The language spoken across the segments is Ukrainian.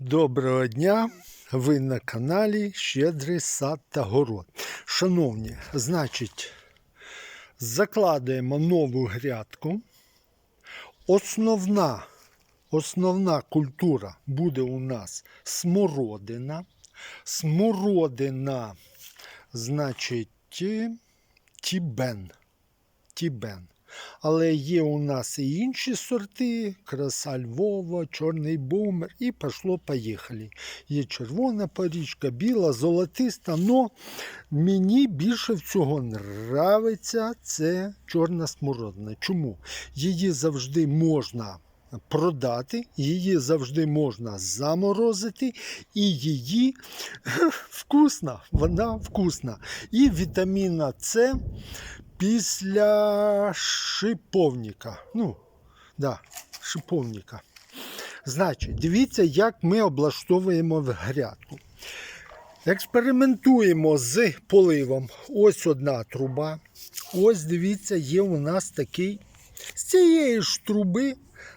Доброго дня! Ви на каналі Щедрий сад та город. Шановні, значить, закладаємо нову грядку. Основна, основна культура буде у нас смородина. Смородина, значить, ті- тібен. Тібен. Але є у нас і інші сорти: краса Львова, чорний бумер, і пішло поїхали. Є червона порічка, біла, золотиста. Но мені більше всього нравиться це чорна смородина. Чому? Її завжди можна продати, її завжди можна заморозити, і її вкусна, вона вкусна. І вітаміна С після шиповника. Ну, да, шиповника. Значить, дивіться, як ми облаштовуємо в грядку. Експериментуємо з поливом. Ось одна труба. Ось дивіться, є у нас такий. З цієї ж труби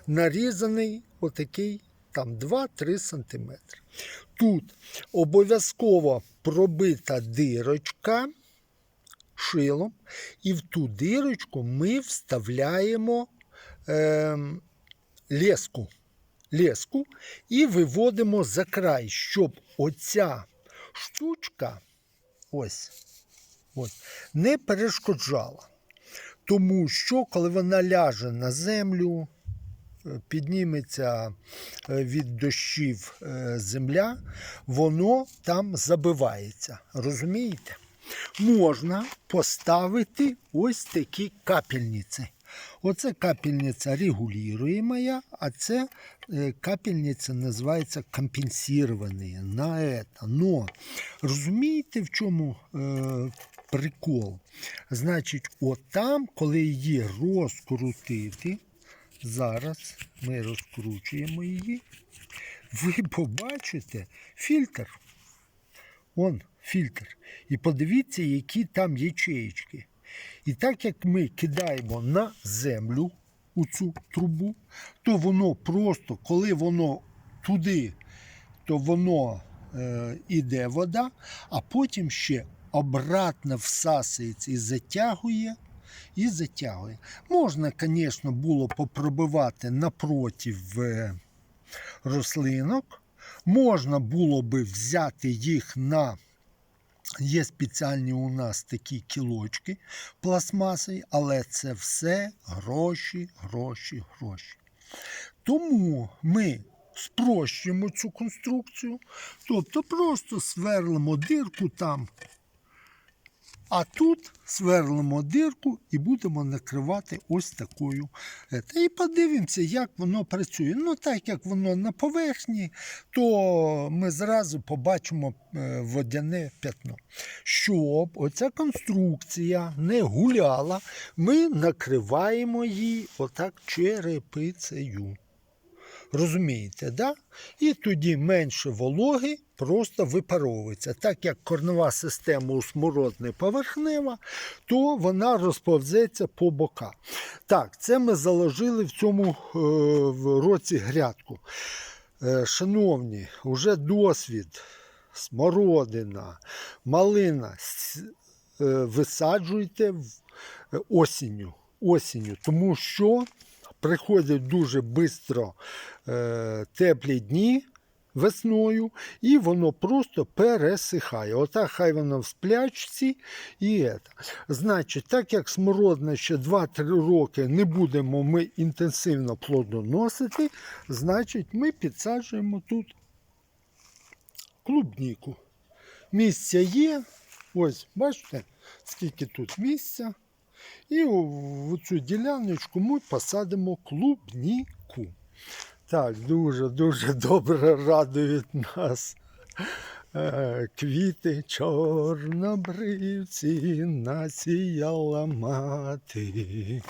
нарізаний отакий там 2-3 см. Тут обов'язково пробита дирочка шилом, і в ту дирочку ми вставляємо е, леску, леску і виводимо за край, щоб оця штучка ось, ось, не перешкоджала. Тому що, коли вона ляже на землю, е, підніметься е, від дощів е, земля, воно там забивається. Розумієте? Можна поставити ось такі капельниці. Оце капельниця регулюєма, а це е, капельниця називається компенсовані на это. Но розумієте, в чому е, прикол? Значить, отам, коли її розкрутити, зараз ми розкручуємо її, ви побачите фільтр. Он фільтр. І подивіться, які там ячеєчки. І так як ми кидаємо на землю у цю трубу, то воно просто, коли воно туди, то воно е, іде вода, а потім ще обратно всасується і затягує. І затягує. Можна, звісно, було попробувати напротив е, рослинок. Можна було би взяти їх на Є спеціальні у нас такі кілочки пластмаси, але це все гроші, гроші, гроші. Тому ми спрощуємо цю конструкцію, тобто просто сверлимо дирку там, а тут сверлимо дирку і будемо накривати ось такою. Та і подивимося, як воно працює. Ну, так як воно на поверхні, то ми зразу побачимо е, водяне п'ятно. Щоб оця конструкція не гуляла, ми накриваємо її отак черепицею. Розумієте, да? І тоді менше вологи просто випаровується. Так як корнова система у смородини поверхнева, то вона розповзеться по боках. Так, це ми заложили в цьому е, в році грядку. Е, шановні, вже досвід, смородина, малина е, висаджуйте осінню, осінню, тому що приходять дуже швидко е, теплі дні весною, і воно просто пересихає. Отак хай воно в сплячці і це. Значить, так як смородина ще 2-3 роки не будемо ми інтенсивно плодоносити, значить ми підсаджуємо тут клубніку. Місця є. Ось, бачите, скільки тут місця. І в цю діляночку ми посадимо клубніку. Так, дуже-дуже добре радують нас е, квіти чорнобривці насіяла мати.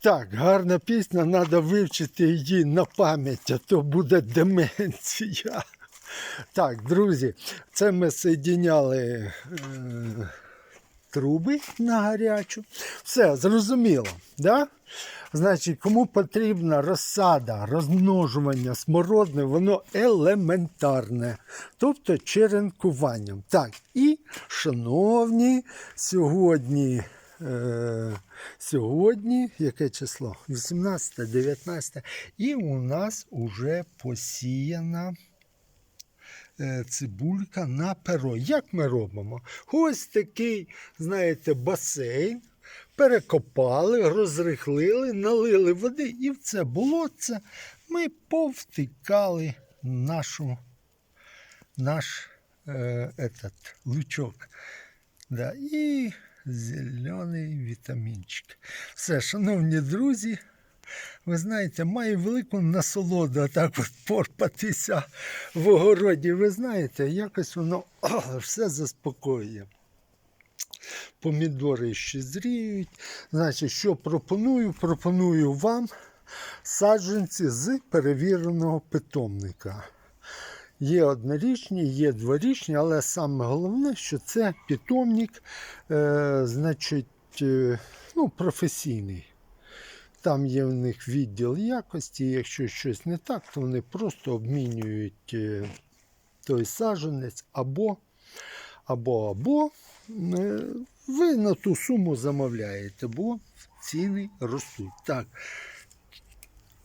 Так, гарна пісня, треба вивчити її на пам'ять, а то буде деменція. Так, друзі, це ми соєдиняли е, труби на гарячу. Все, зрозуміло. Да? Значить, кому потрібна розсада, розмножування смородини, воно елементарне, тобто черенкуванням. Так, і, шановні, сьогодні, е, сьогодні, яке число? 18, 19, і у нас уже посіяна цибулька на перо. Як ми робимо? Ось такий, знаєте, басейн. Перекопали, розрихлили, налили води, і в це болотце ми повтикали нашу, наш е, этот, лучок. Да, і зелений вітамінчик. Все, шановні друзі, ви знаєте, маю велику насолоду так от порпатися в огороді. Ви знаєте, якось воно все заспокоює. Помідори ще зріють. Значить, що пропоную? Пропоную вам саджанці з перевіреного питомника. Є однорічні, є дворічні, але саме головне, що це питомник, е, значить, е, ну, професійний. Там є в них відділ якості. Якщо щось не так, то вони просто обмінюють е, той саджанець або, або, або е, ви на ту суму замовляєте, бо ціни ростуть. Так.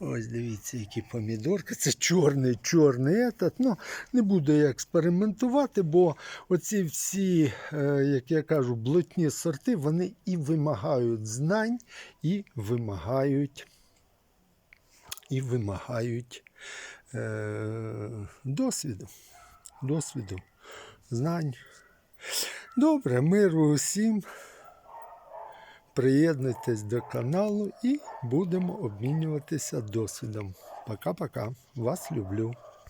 Ось дивіться, які помідорки. Це чорний, чорний етат. Ну, не буду я експериментувати, бо оці всі, е, як я кажу, блотні сорти, вони і вимагають знань, і вимагають, і вимагають е, досвіду. Досвіду, знань. Добре, миру усім. Приєднуйтесь до каналу і будемо обмінюватися досвідом. Пока-пока. Вас люблю.